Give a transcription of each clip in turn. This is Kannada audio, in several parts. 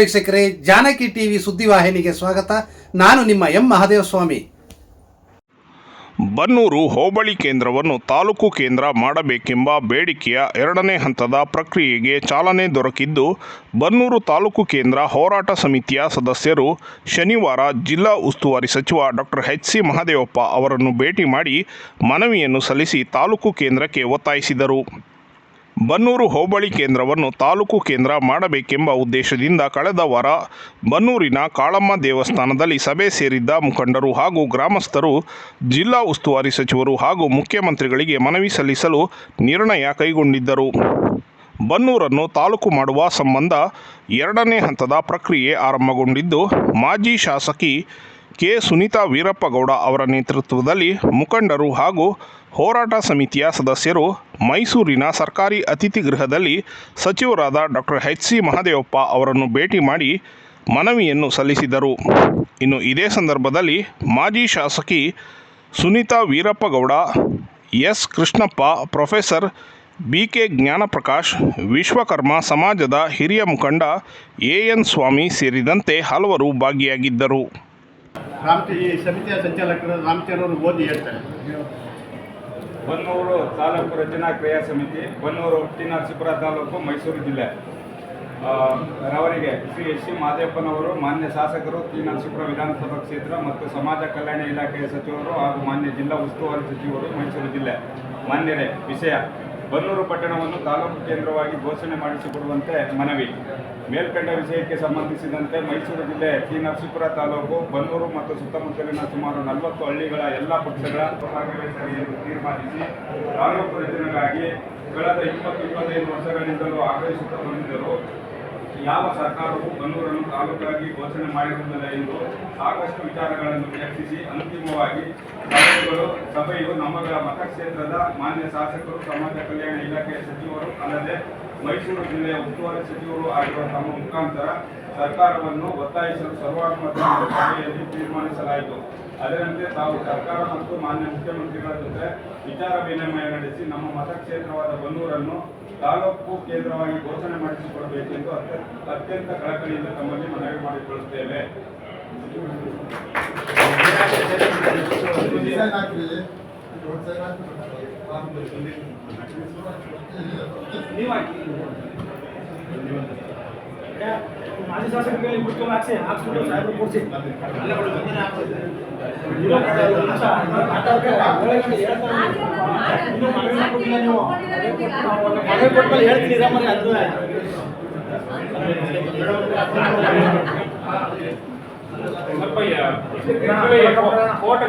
ವೀಕ್ಷಕರೇ, ಜಾನಕಿ ಟಿವಿ ಸುದ್ದಿವಾಹಿನಿಗೆ ಸ್ವಾಗತ. ನಾನು ನಿಮ್ಮ ಎಂ ಮಹಾದೇವಸ್ವಾಮಿ. ಬನ್ನೂರು ಹೋಬಳಿ ಕೇಂದ್ರವನ್ನು ತಾಲೂಕು ಕೇಂದ್ರ ಮಾಡಬೇಕೆಂಬ ಬೇಡಿಕೆಯ ಎರಡನೇ ಹಂತದ ಪ್ರಕ್ರಿಯೆಗೆ ಚಾಲನೆ ದೊರಕಿದ್ದು, ಬನ್ನೂರು ತಾಲೂಕು ಕೇಂದ್ರ ಹೋರಾಟ ಸಮಿತಿಯ ಸದಸ್ಯರು ಶನಿವಾರ ಜಿಲ್ಲಾ ಉಸ್ತುವಾರಿ ಸಚಿವ ಡಾಕ್ಟರ್ ಎಚ್ ಸಿ ಮಹದೇವಪ್ಪ ಅವರನ್ನು ಭೇಟಿ ಮಾಡಿ ಮನವಿಯನ್ನು ಸಲ್ಲಿಸಿ ತಾಲೂಕು ಕೇಂದ್ರಕ್ಕೆ ಒತ್ತಾಯಿಸಿದರು. ಬನ್ನೂರು ಹೋಬಳಿ ಕೇಂದ್ರವನ್ನು ತಾಲೂಕು ಕೇಂದ್ರ ಮಾಡಬೇಕೆಂಬ ಉದ್ದೇಶದಿಂದ ಕಳೆದ ವಾರ ಬನ್ನೂರಿನ ಕಾಳಮ್ಮ ದೇವಸ್ಥಾನದಲ್ಲಿ ಸಭೆ ಸೇರಿದ್ದ ಮುಖಂಡರು ಹಾಗೂ ಗ್ರಾಮಸ್ಥರು, ಜಿಲ್ಲಾ ಉಸ್ತುವಾರಿ ಸಚಿವರು ಹಾಗೂ ಮುಖ್ಯಮಂತ್ರಿಗಳಿಗೆ ಮನವಿ ಸಲ್ಲಿಸಲು ನಿರ್ಣಯ ಕೈಗೊಂಡಿದ್ದರು. ಬನ್ನೂರನ್ನು ತಾಲೂಕು ಮಾಡುವ ಸಂಬಂಧ ಎರಡನೇ ಹಂತದ ಪ್ರಕ್ರಿಯೆ ಆರಂಭಗೊಂಡಿದ್ದು, ಮಾಜಿ ಶಾಸಕಿ ಕೆ. ಸುನೀತಾ ವೀರಪ್ಪಗೌಡ ಅವರ ನೇತೃತ್ವದಲ್ಲಿ ಮುಖಂಡರು ಹಾಗೂ ಹೋರಾಟ ಸಮಿತಿಯ ಸದಸ್ಯರು ಮೈಸೂರಿನ ಸರ್ಕಾರಿ ಅತಿಥಿ ಗೃಹದಲ್ಲಿ ಸಚಿವರಾದ ಡಾಕ್ಟರ್ ಎಚ್. ಸಿ. ಮಹದೇವಪ್ಪ ಅವರನ್ನು ಭೇಟಿ ಮಾಡಿ ಮನವಿಯನ್ನು ಸಲ್ಲಿಸಿದರು. ಇನ್ನು ಇದೇ ಸಂದರ್ಭದಲ್ಲಿ ಮಾಜಿ ಶಾಸಕಿ Sunitha Veerappagowda, S. Krishnappa, professor B. K. Jnanaprakash, Vishwakarma ಸಮಾಜದ ಹಿರಿಯ ಮುಖಂಡ ಎ. ಎನ್. ಸ್ವಾಮಿ ಸೇರಿದಂತೆ ಹಲವರು ಭಾಗಿಯಾಗಿದ್ದರು. ರಾಮಚ, ಈ ಸಮಿತಿಯ ಸಂಚಾಲಕರು ರಾಮಚಂದ್ರ ಅವರು ಓದಿ ಹೇಳ್ತಾರೆ. ಬನ್ನೂರು ತಾಲೂಕು ರಚನಾ ಕ್ರಿಯಾ ಸಮಿತಿ, ಬನ್ನೂರು ಟಿ ನರಸೀಪುರ ತಾಲೂಕು ಮೈಸೂರು ಜಿಲ್ಲೆ. ರವರಿಗೆ ಶ್ರೀ ಎಸ್. ಸಿ. ಮಾದೇಪ್ಪನವರು, ಮಾನ್ಯ ಶಾಸಕರು ಟಿ ನರಸೀಪುರ ವಿಧಾನಸಭಾ ಕ್ಷೇತ್ರ ಮತ್ತು ಸಮಾಜ ಕಲ್ಯಾಣ ಇಲಾಖೆಯ ಸಚಿವರು ಹಾಗೂ ಮಾನ್ಯ ಜಿಲ್ಲಾ ಉಸ್ತುವಾರಿ ಸಚಿವರು ಮೈಸೂರು ಜಿಲ್ಲೆ. ಮಾನ್ಯರೇ, ವಿಷಯ. ಬನ್ನೂರು ಪಟ್ಟಣವನ್ನು ತಾಲೂಕು ಕೇಂದ್ರವಾಗಿ ಘೋಷಣೆ ಮಾಡಿಸಿಕೊಡುವಂತೆ ಮನವಿ. ಮೇಲ್ಕಂಡ ವಿಷಯಕ್ಕೆ ಸಂಬಂಧಿಸಿದಂತೆ ಮೈಸೂರು ಜಿಲ್ಲೆ ಶ್ರೀ ನರಸೀಪುರ ತಾಲೂಕು, ಬನ್ನೂರು ಮತ್ತು ಸುತ್ತಮುತ್ತಲಿನ ಸುಮಾರು ನಲವತ್ತು ಹಳ್ಳಿಗಳ ಎಲ್ಲ ಪಕ್ಷಗಳ ತೀರ್ಮಾನಿಸಿ ತಾಲೂಕು ರಚನೆಗಾಗಿ ಕಳೆದ ಇಪ್ಪತ್ತು ಇಪ್ಪತ್ತೈದು ವರ್ಷಗಳಿಂದಲೂ ಆಗ್ರಹಿಸುತ್ತಾ ಬಂದಿದ್ದರು. ಯಾವ ಸರ್ಕಾರವು ಬನ್ನೂರನ್ನು ತಾಲೂಕಾಗಿ ಘೋಷಣೆ ಮಾಡಿರುವುದಿಲ್ಲ ಎಂದು ಸಾಕಷ್ಟು ವಿಚಾರಗಳನ್ನು ಚರ್ಚಿಸಿ ಅಂತಿಮವಾಗಿ ಸಭೆಗಳು, ಸಭೆಯು ನಮ್ಮಗಳ ಮತಕ್ಷೇತ್ರದ ಮಾನ್ಯ ಶಾಸಕರು, ಸಮಾಜ ಕಲ್ಯಾಣ ಇಲಾಖೆಯ ಸಚಿವರು ಅಲ್ಲದೆ ಮೈಸೂರು ಜಿಲ್ಲೆಯ ಉಸ್ತುವಾರಿ ಸಚಿವರು ಆಗಿರುವ ತಮ್ಮ ಮುಖಾಂತರ ಸರ್ಕಾರವನ್ನು ಒತ್ತಾಯಿಸಲು ಸರ್ವಾನುಮತ ಸಭೆಯಲ್ಲಿ ತೀರ್ಮಾನಿಸಲಾಯಿತು. ಅದರಂತೆ ತಾವು ಸರ್ಕಾರ ಮತ್ತು ಮಾನ್ಯ ಮುಖ್ಯಮಂತ್ರಿಗಳ ಜೊತೆ ವಿಚಾರ ವಿನಿಮಯ ನಡೆಸಿ ನಮ್ಮ ಮತಕ್ಷೇತ್ರವಾದ ಬನ್ನೂರನ್ನು ತಾಲೂಕು ಕೇಂದ್ರವಾಗಿ ಘೋಷಣೆ ಮಾಡಿಸಿಕೊಡಬೇಕೆಂದು ಅತ್ಯ- ಅತ್ಯಂತ ಕಳಕಳಿಯಿಂದ ತಮ್ಮಲ್ಲಿ ಮನವಿ ಮಾಡಿಕೊಳ್ಳುತ್ತೇವೆ. ಮಾಜಿ ಶಾಸಕರಿಗೆ ಮುಖ್ಯ ಹಾಕ್ಸಿ ಹಾಕ್ಸ್ಬಿಟ್ಟು ಸಾಹೇಬರು ಕೂರಿಸಿ ಕೊಟ್ಮೇಲೆ ಹೇಳ್ತೀನಿ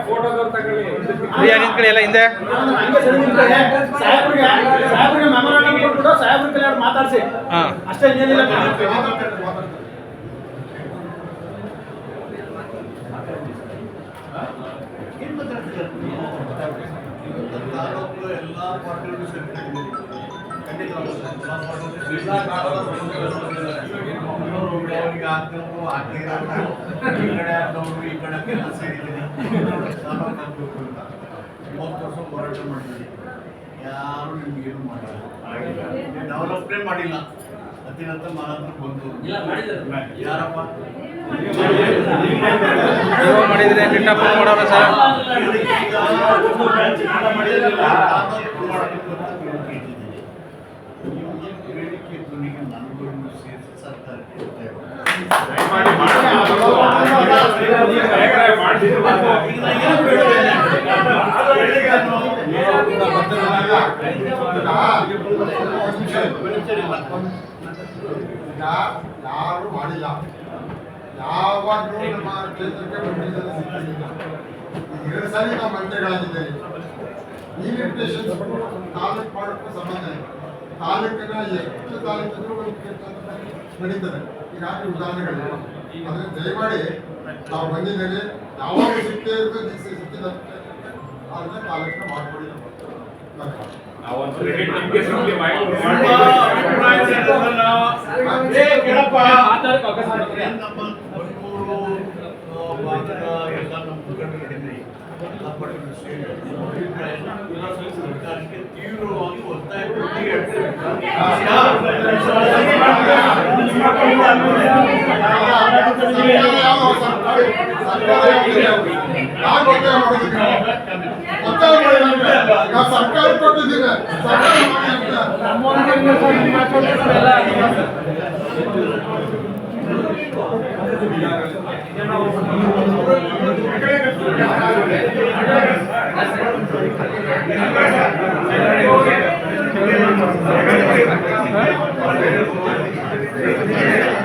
ಫೋಟೋ ತಗೊಳ್ಳಿ ಹಿಂದೆ ಸಾಹೇಬ್ರಿಗೆ ಸಾಹೇಬ್ರಿಗೆ ಮೆಮೊರಾಂಡಮ್ ಕೊಟ್ಬಿಟ್ಟು ಸಾಹೇಬ್ರ ಕಲ್ಯಾಣ ಮಾತಾಡ್ಸಿ ಅಷ್ಟೇ ಅವರಿಗೆ ಆಗ್ತವ್ರು ಹಾಕಿರೋರು ಈ ಕಡೆ ಆದವರು ಈ ಕಡೆ ಕೆಲಸ ಸೇರಿದ್ದೀನಿ ಆಗ್ಬೇಕು ಅಂತ ಮೂವತ್ತು ವರ್ಷ ಹೋರಾಟ ಮಾಡಿದ್ದೀನಿ ಯಾರು ನಿಮ್ಗೇನು ಮಾಡಿಲ್ಲ. ಡೆವಲಪ್ನೇ ಮಾಡಿಲ್ಲ. ಅತಿರಥ ಮಾತ್ರ ಬಂದು ಯಾರಪ್ಪ? ಮಾಡಿದ್ರೆ ಕಿಡ್ನಾಪ್ ಯಾರು ಮಾಡಿಲ್ಲ ಯಾವಾಗಲೂ ನಮ್ಮ ಕ್ಷೇತ್ರಕ್ಕೆ ಬಂದಿದ್ದನ್ನು ಸಿಕ್ಕಿಲ್ಲ ಎರಡು ಸಾರಿ ನಾವು ಮಂತ್ರಿಗಳಾಗಿದ್ದೇವೆ ಈ ಲಿಮಿಟೇಷನ್ಸ್ ತಾಲೂಕು ಮಾಡೋಕ್ಕೂ ಸಂಬಂಧ ಇಲ್ಲ ತಾಲೂಕಿನ ಎಷ್ಟು ತಾಲೂಕಿದ್ರು ಒಂದು ಕ್ಷೇತ್ರದಲ್ಲಿ ನಡೀತದೆ ಈಗಾಗಲೇ ಉದಾಹರಣೆಗಳಿವೆ ಆದರೆ ದಯಮಾಡಿ ನಾವು ಬಂದಿದ್ದೇವೆ ಯಾವಾಗ ಸಿಕ್ಕೇ ಇರೋದು ಸಿಕ್ಕಿದ ಅದನ್ನ ತಾಲೂಕಿನ ಮಾಡ್ಕೊಳ್ಳಿ ಸರ್ಕಾರಕ್ಕೆ ತೀವ್ರವಾಗಿ ಒತ್ತಾಯ ಸರ್ಕಾರ ಯಾವ್ದಿದೆ? ಯಾರು ಒತ್ತಾಯ ಮಾಡಿದ್ರು ನೀವು? ಒತ್ತಾಯ ಮಾಡಿಲ್ಲ ಅಂದ್ರೆ ನಾವು ಸರ್ಕಾರ ಕೊಟ್ಟಿದ್ದೀವಿ ಸರ್ಕಾರ ಮಾಡಿ ಅಂತ ಇವೆಲ್ಲ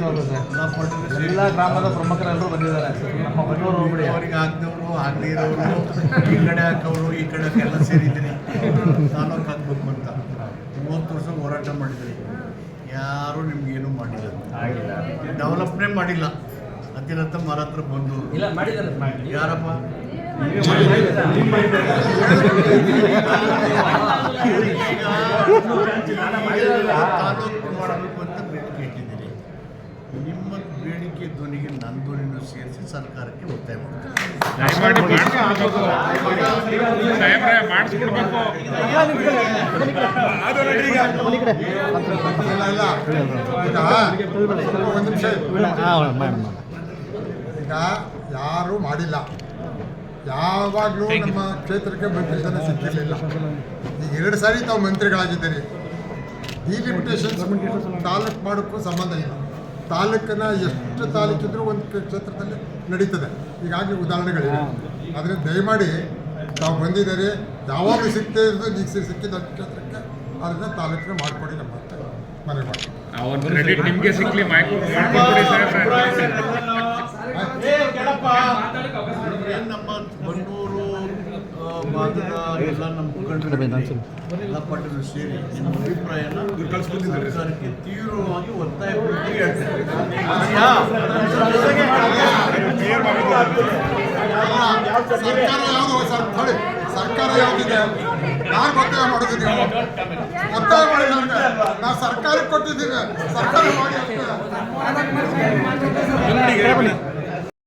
ಸರ್. ಎಲ್ಲ ಗ್ರಾಮದ ಪ್ರಮುಖರೆಲ್ಲರೂ ಬಂದಿದ್ದಾರೆ. ನಮ್ಮ ಬನ್ನೂರು ಹೋಗ್ಬಿಡಿ. ಅವರಿಗೆ ಹಾಕ್ದವರು ಆಗದೇ ಇರೋರು ಈ ಕಡೆ ಹಾಕೋರು ಈ ಕಡೆ ಎಲ್ಲ ಸೇರಿದ್ದೀನಿ ತಾಲೂಕು ಹಾಕ್ಬೇಕು ಅಂತ. ಮೂವತ್ತು ವರ್ಷ ಹೋರಾಟ ಮಾಡಿದ್ರಿ ಯಾರು ನಿಮ್ಗೇನು ಮಾಡಿಲ್ಲ. ಡೆವಲಪ್ನೇ ಮಾಡಿಲ್ಲ. ಅತಿರಥ ಮರ ಹತ್ರ ಬಂದು. ಯಾರಪ್ಪ? ತಾಲೂಕು ಧ್ವನಿಯನ್ನು ಸೇರಿಸಿ ಸರ್ಕಾರಕ್ಕೆ ಒತ್ತಾಯ ಮಾಡ್ತೀನಿ ಇಲ್ಲ ಇಲ್ಲ ಈಗ ಒಂದು ನಿಮಿಷ ಈಗ ಯಾರು ಮಾಡಿಲ್ಲ. ಯಾವಾಗಲೂ ನಮ್ಮ ಕ್ಷೇತ್ರಕ್ಕೆ ಮಂತ್ರಿ ಜನ ಸಿಕ್ಕಿರಲಿಲ್ಲ. ಈಗ ಎರಡು ಸಾರಿ ತಾವು ಮಂತ್ರಿಗಳಾಗಿದ್ದೀರಿ. ಡಿಲಿಮಿಟೇಷನ್ಸ್ ತಾಲೂಕು ಮಾಡೋಕ್ಕೂ ಸಂಬಂಧ ಇಲ್ಲ. ತಾಲೂಕನ್ನ ಎಷ್ಟು ತಾಲೂಕಿದ್ರೂ ಒಂದು ಕ್ಷೇತ್ರದಲ್ಲಿ ನಡೀತದೆ ಈಗಾಗಲೇ ಉದಾಹರಣೆಗಳಿವೆ ಆದರೆ ದಯಮಾಡಿ ತಾವು ಬಂದಿದ್ದಾರೆ ಯಾವಾಗ ಸಿಗ್ತೇ ಇರೋದು ಈಗ ಸಿಕ್ಕಿದ ಕ್ಷೇತ್ರಕ್ಕೆ ಅದನ್ನು ತಾಲೂಕಿನ ಮಾಡಿಕೊಡಿ ನಮ್ಮ ಮನೆ ಮಾಡಿ ನಮ್ಮ ಅವನ್ ಕ್ರೆಡಿಟ್ ನಿಮ್ಗೆ ಸಿಕ್ಲಿ ಮಾಡ್ಕೊಡಿ ಸಾಹೇಬ್ರೆ ಏನ್ ನಮ್ಮ ಬನ್ನೂರು ಆ, ಭಾಗದ ಎಲ್ಲ ನಮ್ಮ ಮುಖಂಡರು ಎಲ್ಲ ಪಟ್ಟರು ಸೇರಿ ನಿಮ್ಮ ಅಭಿಪ್ರಾಯನ ಸರ್ಕಾರಕ್ಕೆ ತೀವ್ರವಾಗಿ ಒತ್ತಾಯ ಸರ್ಕಾರ ಯಾವುದು ಸರ್ ಸರ್ಕಾರ ಯಾವುದಿದೆ? ಯಾರು ಒತ್ತಾಯ ಮಾಡೋದಿಲ್ಲ ಒತ್ತಾಯ ಮಾಡಿಲ್ಲ ನಾನು ನಾವು ಸರ್ಕಾರಕ್ಕೆ ಕೊಟ್ಟಿದ್ದೀನಿ. ಸರ್ಕಾರ ಮಾಡಿ ಅಂತ.